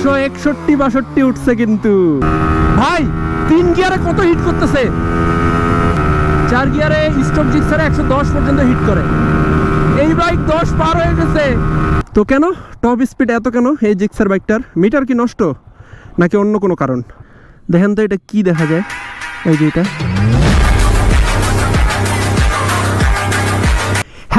একশো একষট্টি, বাষট্টি উঠছে কিন্তু। ভাই, তিন গিয়ারে কত হিট করতেছে? চার গিয়ারে স্টক জিক্সারে একশো দশ পর্যন্ত হিট করে। এই বাইক দশ পার হয়ে গেছে। তো কেন? টপ স্পিড এত কেন? এই জিক্সার বাইকটার মিটার কি নষ্ট? নাকি অন্য কোনো কারণ? দেখেন তো এটা কি দেখা যায়? এই যে এটা।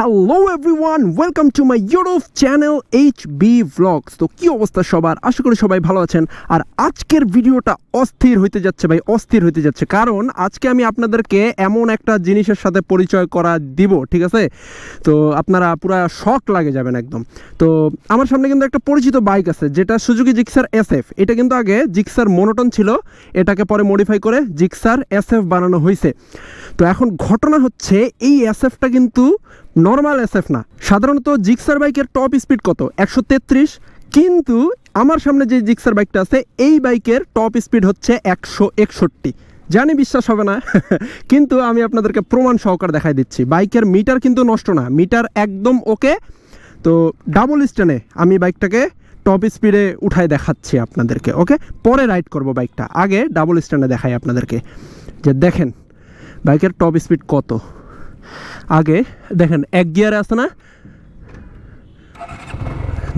Hello everyone welcome to my YouTube channel H B vlogs তো কী অবস্থা সবার? আশা করি সবাই ভালো আছেন। আর আজকের ভিডিওটা অস্থির হইতে যাচ্ছে ভাই, অস্থির হইতে যাচ্ছে। কারণ আজকে আমি আপনাদেরকে এমন একটা জিনিসের সাথে পরিচয় করা দিব, ঠিক আছে? তো আপনারা পুরা শক লাগে যাবেন একদম। তো আমার সামনে কিন্তু একটা পরিচিত বাইক আছে, যেটা সুজুকি জিক্সার এস এফ এটা কিন্তু আগে জিক্সার মোনোটন ছিল, এটাকে পরে মডিফাই করে জিক্সার এস এফ বানানো হয়েছে তো এখন ঘটনা হচ্ছে, এই এস এফটা কিন্তু নর্মাল এসএফ না। সাধারণত জিক্সার বাইকের টপ স্পিড কত? একশো তেত্রিশ। কিন্তু আমার সামনে যে জিক্সার বাইকটা আছে, এই বাইকের টপ স্পিড হচ্ছে একশো একষট্টি। জানি বিশ্বাস হবে না, কিন্তু আমি আপনাদেরকে প্রমাণ সহকার দেখাই দিচ্ছি। বাইকের মিটার কিন্তু নষ্ট না, মিটার একদম ওকে তো ডাবল স্ট্যান্ডে আমি বাইকটাকে টপ স্পিডে উঠায় দেখাচ্ছি আপনাদেরকে ওকে পরে রাইড করব বাইকটা। আগে ডাবল স্ট্যান্ডে দেখাই আপনাদেরকে। যে দেখেন, বাইকের টপ স্পিড কত। আগে দেখেন, এক গিয়ারে আছে না?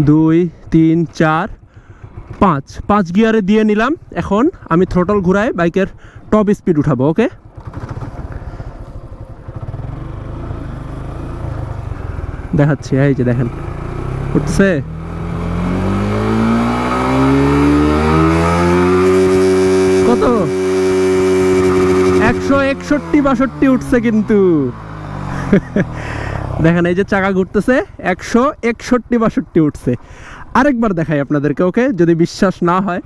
দুই, তিন, চার, পাঁচ। পাঁচ গিয়ারে দিয়ে নিলাম। এখন আমি থ্রোটল ঘুরায় বাইকের টপ স্পিড উঠাবো ওকে দেখাচ্ছি, এই যে দেখেন। উঠছে? কত? একশো একষট্টি, বাষট্টি উঠছে কিন্তু। দেখেন, এই যে চাকা ঘুরতেছে, একশো একষট্টি বাষট্টি উঠছে। আরেকবার দেখাই আপনাদেরকে, ওকে? যদি বিশ্বাস না হয়।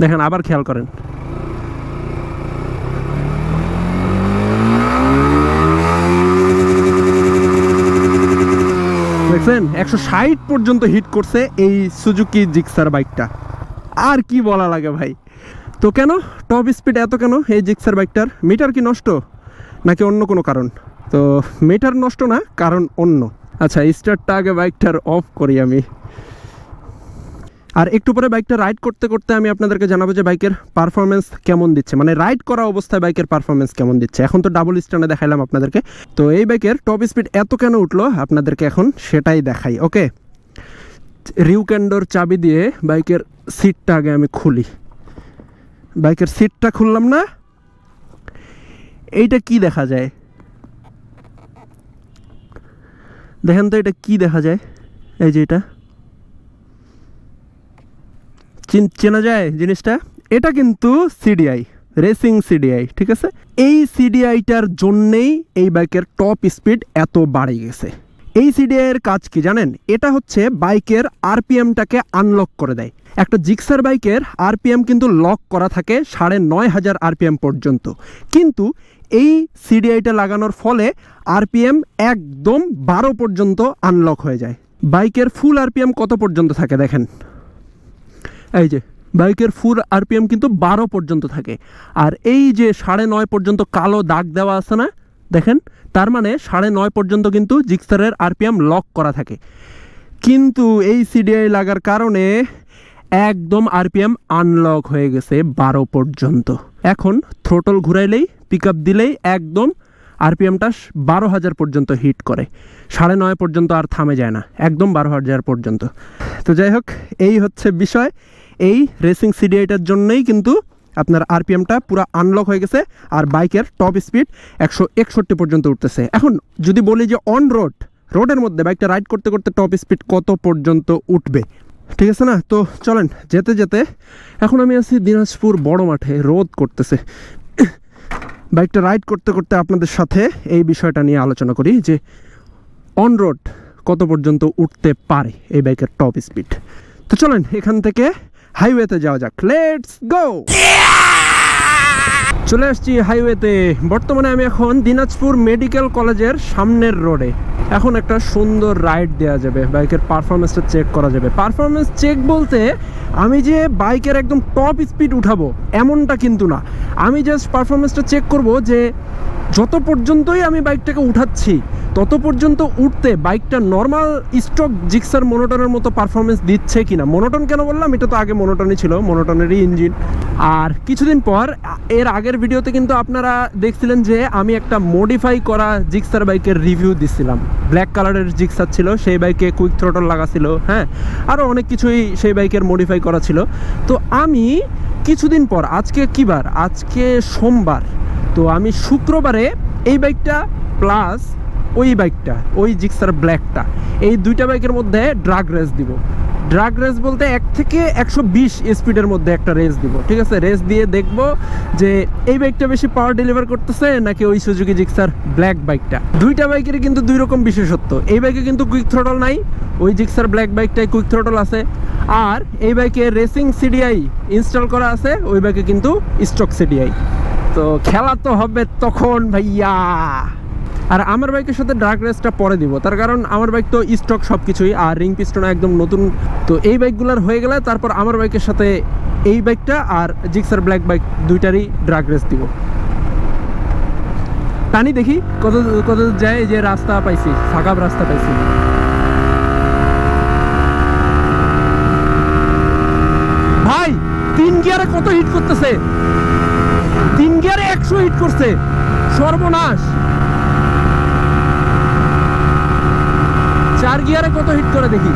দেখেন, আবার খেয়াল করেন। দেখছেন, একশো ষাট পর্যন্ত হিট করছে এই সুজুকি জিক্সার বাইকটা আর কি বলা লাগে ভাই? তো কেন? টপ স্পিড এত কেন? এই জিক্সার বাইকটার মিটার কি নষ্ট? নাকি অন্য কোনো কারণ? তো মিটার নষ্ট না, কারণ অন্য। আচ্ছা স্টার্টটা আগে বাইকটার অফ করি আমি। আর একটু পরে বাইকটা রাইড করতে করতে আমি আপনাদেরকে জানাব যে বাইকের পারফরমেন্স কেমন দিচ্ছে। মানে রাইড করা অবস্থায় বাইকের পারফরমেন্স কেমন দিচ্ছে। এখন তো ডাবল স্ট্যান্ডে দেখাইলাম আপনাদেরকে। তো এই বাইকের টপ স্পিড এত কেন উঠল? আপনাদেরকে এখন সেটাই দেখাই ওকে রিউক্যান্ডোর চাবি দিয়ে বাইকের সিটটা আগে আমি খুলি। বাইকের সিটটা খুললাম না। এইটা কি দেখা যায়? দেখেন তো এটা কি দেখা যায়? এই যে এটা। চিন- যায় জিনিসটা? এটা কিন্তু সিডিআই, রেসিং সিডিআই, ঠিক আছে? এই সিডিআইটার জন্যেই এই বাইকের টপ স্পিড এত বাড়ে গেছে। এই সিডিআই এর কাজ কি জানেন? এটা হচ্ছে বাইকের আরপিএমটাকে আনলক করে দেয়। একটা জিক্সার বাইকের আরপিএম কিন্তু লক করা থাকে সাড়ে নয় হাজার আরপিএম পর্যন্ত। কিন্তু এই সিডিআইটা লাগানোর ফলে আরপিএম একদম বারো পর্যন্ত আনলক হয়ে যায়। বাইকের ফুল আরপিএম কত পর্যন্ত থাকে দেখেন? এই যে, বাইকের ফুল আরপিএম কিন্তু বারো পর্যন্ত থাকে। আর এই যে সাড়ে নয় পর্যন্ত কালো দাগ দেওয়া আছে না দেখেন, তার মানে সাড়ে নয় পর্যন্ত কিন্তু জিক্সারের আরপিএম লক করা থাকে। কিন্তু এই সিডিআই লাগার কারণে একদম আরপিএম আনলক হয়ে গেছে বারো পর্যন্ত। এখন থ্রোটল ঘুরাইলেই পিক আপ দিলেই একদম আরপিএমটা বারো হাজার পর্যন্ত হিট করে। সাড়ে নয় পর্যন্ত আর থামে যায় না, একদম বারো হাজার পর্যন্ত। তো যাই হোক, এই হচ্ছে বিষয়। এই রেসিং সিডিআইটার জন্যই কিন্তু আপনার আরপিএমটা পুরো আনলক হয়ে গেছে আর বাইকের টপ স্পিড একশো একষট্টি পর্যন্ত উঠতেছে। এখন যদি বলি যে অন রোড রোডের মধ্যে বাইকটা রাইড করতে করতে টপ স্পিড কত পর্যন্ত উঠবে? ঠিক আছে না? তো চলেন, যেতে যেতে এখন আমি আছি দিনাজপুর বড় মাঠে, রোদ করতেছে। বাইকটা রাইড করতে করতে আপনাদের সাথে এই বিষয়টা নিয়ে আলোচনা করি যে অন রোড কত পর্যন্ত উঠতে পারে এই বাইকের টপ স্পিড তো চলেন, এখান থেকে হাইওয়েতে যাওয়া যাক। লেটস গো চলে আসছি হাইওয়েতে। বর্তমানে আমি এখন দিনাজপুর মেডিকেল কলেজের সামনের রোডে। এখন একটা সুন্দর রাইড দেওয়া যাবে। বাইকের পারফরমেন্সটা চেক করা যাবে। পারফরমেন্স চেক বলতে আমি যে বাইকের একদম টপ স্পিড উঠাবো, এমনটা কিন্তু না। আমি জাস্ট পারফরমেন্সটা চেক করব যে যত পর্যন্তই আমি বাইকটাকে উঠাচ্ছি তত পর্যন্ত উঠতে বাইকটা নর্মাল স্টক জিক্সার মনোটনের মতো পারফরমেন্স দিচ্ছে কিনা? মনোটন কেন বললাম? এটা তো আগে মনোটনই ছিল মনোটনেরই ইঞ্জিন আর কিছুদিন পর, এর আগের ভিডিওতে কিন্তু আপনারা দেখছিলেন যে আমি একটা মডিফাই করা জিক্সার বাইকের রিভিউ দিছিলাম। ব্ল্যাক কালারের জিক্সার ছিল, সেই বাইকে কুইক থ্রোটল লাগা ছিল হ্যাঁ? আরও অনেক কিছুই সেই বাইকের মডিফাই করা ছিল। তো আমি কিছুদিন পর, আজকে কী বার আজকে সোমবার। তো আমি শুক্রবারে এই বাইকটা প্লাস ওই বাইকটা, ওই জিক্সার ব্ল্যাকটা, এই দুইটা বাইকের মধ্যে ড্রাগ রেস দিব। ড্রাগ রেস বলতে এক থেকে একশো বিশ স্পিডের মধ্যে একটা রেস দিব, ঠিক আছে? রেস দিয়ে দেখব যে এই বাইকটা বেশি পাওয়ার ডেলিভার করতেছে নাকি ওই সুজুকি জিক্সার ব্ল্যাক বাইকটা দুইটা বাইকের কিন্তু দুই রকম বিশেষত্ব। এই বাইকে কিন্তু কুইক থ্রোটল নাই, ওই জিক্সার ব্ল্যাক বাইকটায় কুইক থ্রোটল আছে। আর এই বাইকে রেসিং সিডিআই ইনস্টল করা আছে, ওই বাইকে কিন্তু স্টক সিডিআই তো খেলা তো হবে তখন, ভাইয়া! আর আমার বাইকের সাথে ড্রাগ রেসটা পরে দিব। তার কারণ আমার বাইক তো স্টক সব কিছুই আর রিং পিস্টন একদম নতুন। তো এই বাইকগুলোর হয়ে গেলে তারপর আমার বাইকের সাথে এই বাইকটা আর জিক্সার ব্ল্যাক বাইক দুইটারই ড্রাগ রেস দিব। টানি দেখি কত কত যায় যে রাস্তা পাইছি, ফাঁকা রাস্তা পাইছি। ভাই, তিন গিয়ারে কত হিট করতেছে? তিন গিয়ারে একশো হিট করছে। সর্বনাশ। চার গিয়ারে কত হিট করে দেখি?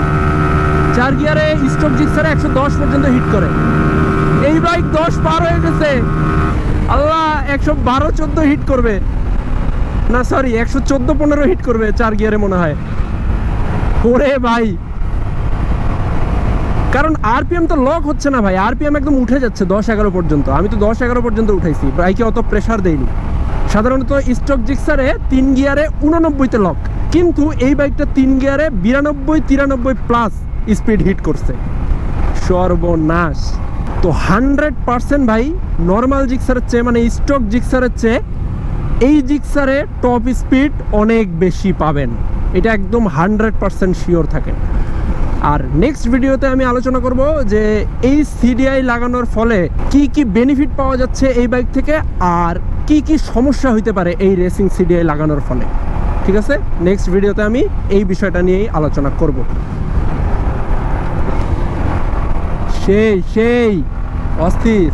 চার গিয়ারে স্টক জিক্সারে একশো দশ পর্যন্ত হিট করে। এই বাইক দশ পার হয়ে গেছে। আল্লাহ, একশো বারো চোদ্দ হিট করবে। না সরি একশো চোদ্দ পনেরো হিট করবে চার গিয়ারে মনে হয়। ওরে ভাই। কারণ আরপিএম তো লক হচ্ছে না ভাই। আরপিএম একদম উঠে যাচ্ছে দশ এগারো পর্যন্ত। আমি তো দশ এগারো পর্যন্ত উঠাইছি। বাইকে অত প্রেশার দেয়নি। সাধারণত স্টক জিক্সারে তিন গিয়ারে উননব্বইতে লক কিন্তু এই বাইকটা তিন গিয়ারে বিরানব্বই, তিরানব্বই প্লাস স্পিড হিট করছে। সর্বনাশ। তো হান্ড্রেড পার্সেন্ট ভাই নর্মাল জিক্সারের চেয়ে মানে স্টক জিক্সারের চেয়ে, এই জিক্সারে টপ স্পিড অনেক বেশি পাবেন। এটা একদম হান্ড্রেড পার্সেন্ট শিওর থাকে। আর নেক্সট ভিডিওতে আমি আলোচনা করব যে এই সিডিআই লাগানোর ফলে কি কি বেনিফিট পাওয়া যাচ্ছে এই বাইক থেকে, আর কি কি সমস্যা হইতে পারে এই রেসিং সিডিআই লাগানোর ফলে। ঠিক আছে? নেক্সট ভিডিওতে আমি এই বিষয়টা নিয়েই আলোচনা করব। সেই সেই, অস্থির।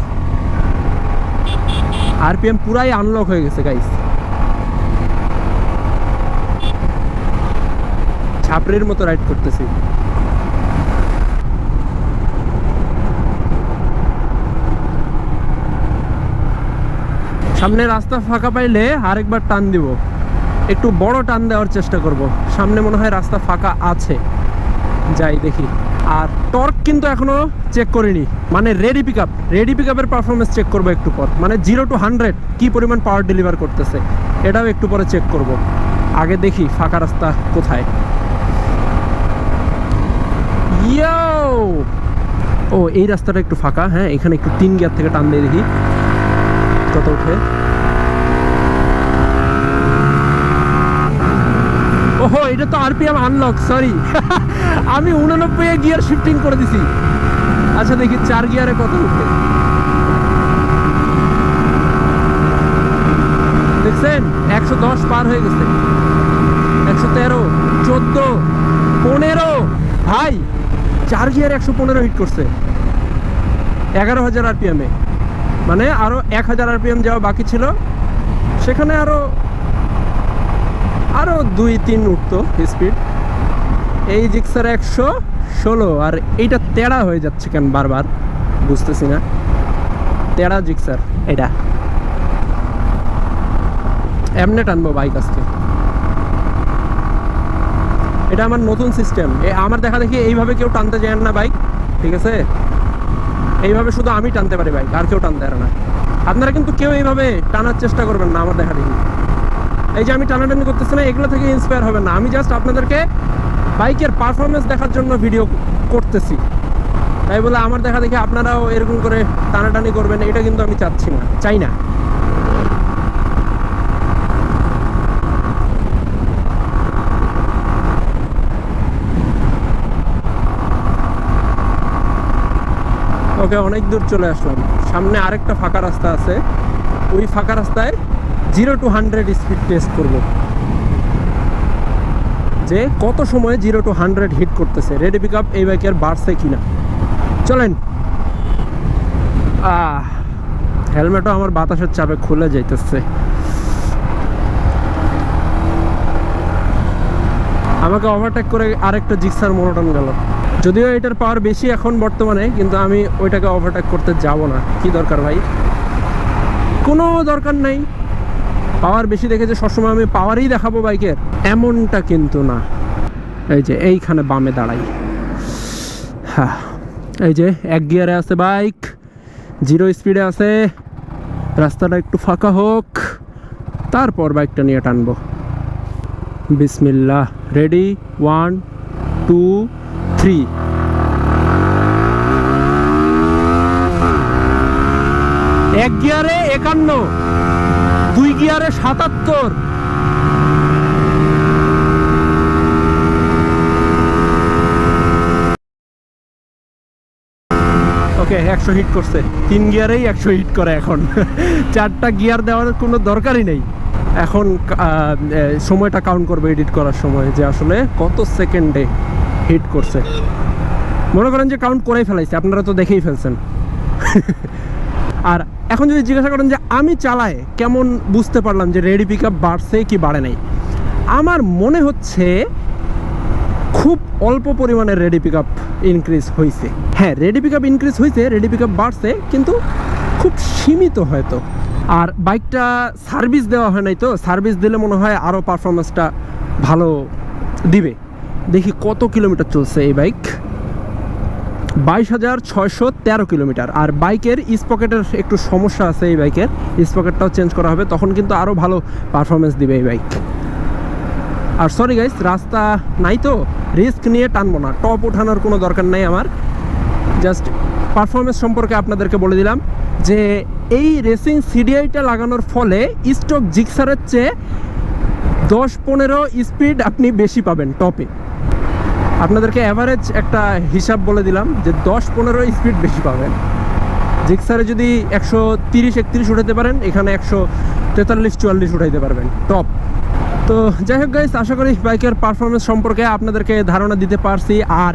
আরপিএম পুরাই আনলক হয়ে গেছে গাইস ছাপড়ির মতো রাইড করতেছি। সামনে রাস্তা ফাঁকা পাইলে আরেকবার টান দিব। একটু বড় টান দেওয়ার চেষ্টা করব। সামনে মনে হয় রাস্তা ফাঁকা আছে। যাই দেখি। আর টর্ক কিন্তু এখনও চেক করিনি। মানে ready pick up ready pick আপের পারফরমেন্স চেক করব একটু পর। মানে জিরো টু হান্ড্রেড কী পরিমাণ পাওয়ার ডেলিভার করতেছে, এটাও একটু পরে চেক করব। আগে দেখি ফাঁকা রাস্তা কোথায়। ইয়ো ও, এই রাস্তাটা একটু ফাঁকা হ্যাঁ? এখানে একটু তিন গিয়ার থেকে টান দিয়ে দেখি। কত উঠে? এটা তো আরপিএম আনলক সরি আমি উননব্বই গিয়ার শিফটিং করে দিছি। আচ্ছা দেখি চার গিয়ারে কত উঠে। দেখছেন? একশো দশ পার হয়ে গেছে। একশো তেরো, চোদ্দ, পনেরো। ভাই, চার গিয়ার একশো পনেরো হিট করছে। এগারো হাজার আরপিএমে মানে আরও এক হাজার আরপিএম যাওয়া বাকি ছিল। সেখানে আরও আরও দুই, তিন উঠতো স্পিড এই জিক্সার একশো ষোলো, আর এইটা তেড়া হয়ে যাচ্ছে কেন বারবার? বুঝতেছি না। তেড়া জিক্সার এটা এমনে টানবো বাইক আজকে। এটা আমার নতুন সিস্টেম আমার দেখা দেখি এইভাবে কেউ টানতে যায় না বাইক ঠিক আছে? এইভাবে শুধু আমি টানতে পারি বাইক আর কেউ টানতে পারে না। আপনারা কিন্তু কেউ এইভাবে টানার চেষ্টা করবেন না, আমার দেখা দেখি। এই যে আমি টানাটানি করতেছি না, এগুলো থেকে ইন্সপায়ার হবে না। আমি জাস্ট আপনাদেরকে বাইকের পারফরমেন্স দেখার জন্য ভিডিও করতেছি। তাই বলে আমার দেখা দেখি আপনারাও এরকম করে টানাটানি করবেন, এটা কিন্তু আমি চাচ্ছি না, চাই না। ওকে, অনেক দূর চলে আসলাম। সামনে আরেকটা ফাঁকা রাস্তা আছে। ওই ফাঁকা রাস্তায় zero to hundred speed test করব। যে কত সময় জিরো টু হান্ড্রেড হিট করতেছে। রেডি পিক আপ এই বাইকের বাড়ছে কিনা। চলেন। হেলমেটও আমার বাতাসের চাপে খুলে যাইতেছে। আমাকে ওভারটেক করে আরেকটা জিক্সার মোনোটন গেল। যদিও এটার পাওয়ার বেশি এখন বর্তমানে, কিন্তু আমি ওইটাকে ওভারটেক করতে যাব না। কি দরকার ভাই? কোনো দরকার নাই। পাওয়ার বেশি দেখে যে সবসময় আমি পাওয়ারই দেখাবো বাইকের, এমনটা কিন্তু না। এই যে এইখানে বামে দাঁড়াই। হ্যাঁ এই যে এক গিয়ারে আছে বাইক, জিরো স্পিডে আছে। রাস্তাটা একটু ফাঁকা হোক, তারপর বাইকটা নিয়ে টানবো। বিসমিল্লা রেডি? One, two, three. এক গিয়ারে একান্ন। দুই গিয়ারে সাতাত্তর। ওকে, একশো হিট করছে। তিন গিয়ারেই একশো হিট করে এখন। চারটা গিয়ার দেওয়ার কোনো দরকারই নেই। এখন সময়টা কাউন্ট করবে এডিট করার সময় যে আসলে কত সেকেন্ডে হিট করছে। মনে করেন যে কাউন্ট করেই ফেলাইছে, আপনারা তো দেখেই ফেলছেন। আর এখন যদি জিজ্ঞাসা করেন যে আমি চালাই কেমন বুঝতে পারলাম যে রেডি পিক আপ বাড়ছে কি বাড়ে নাই? আমার মনে হচ্ছে খুব অল্প পরিমাণে রেডি পিক আপ ইনক্রিজ হয়েছে হ্যাঁ রেডি পিক আপ ইনক্রিজ হয়েছে রেডি পিক আপ বাড়ছে, কিন্তু খুব সীমিত হয়তো। আর বাইকটা সার্ভিস দেওয়া হয় নাই তো সার্ভিস দিলে মনে হয় আরও পারফরমেন্সটা ভালো দিবে। দেখি কত কিলোমিটার চলছে এই বাইক বাইশ হাজার ছয়শো তেরো কিলোমিটার। আর বাইকের স্পকেটের একটু সমস্যা আছে এই বাইকের। স্পকেটটাও চেঞ্জ করা হবে, তখন কিন্তু আরও ভালো পারফরমেন্স দিবে এই বাইক। আর সরি গাইস রাস্তা নাই তো রিস্ক নিয়ে টানবো না। টপ ওঠানোর কোনো দরকার নাই আমার। জাস্ট পারফরমেন্স সম্পর্কে আপনাদেরকে বলে দিলাম যে, এই রেসিং সিডিআইটা লাগানোর ফলে স্টক জিক্সারের চেয়ে দশ পনেরো স্পিড আপনি বেশি পাবেন টপে আপনাদেরকে অ্যাভারেজ একটা হিসাব বলে দিলাম যে দশ পনেরো স্পিড বেশি পাবেন। জিক্সারে যদি একশো তিরিশ, একত্রিশ উঠাতে পারেন, এখানে একশো তেতাল্লিশ, চুয়াল্লিশ উঠাইতে পারবেন। টপ তো যাই হোক গাইস আশা করি বাইকের পারফরমেন্স সম্পর্কে আপনাদেরকে ধারণা দিতে পারছি। আর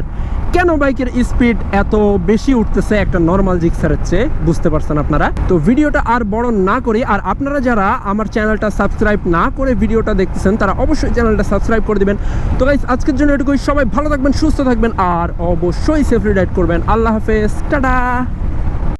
কেন বাইকের স্পিড এত বেশি উঠতেছে একটা নর্মাল জিক্সারের চেয়ে? বুঝতে পারছেন আপনারা? তো ভিডিওটা আর বড় না করি, আর আপনারা যারা আমার চ্যানেলটা সাবস্ক্রাইব না করে ভিডিওটা দেখতেছেন, তারা অবশ্যই চ্যানেলটা সাবস্ক্রাইব করে দেবেন। তো গাইস আজকের জন্য এটুকুই। সবাই ভালো থাকবেন, সুস্থ থাকবেন, আর অবশ্যই সেফলি রাইড করবেন। আল্লাহ হাফেজ। টাটা!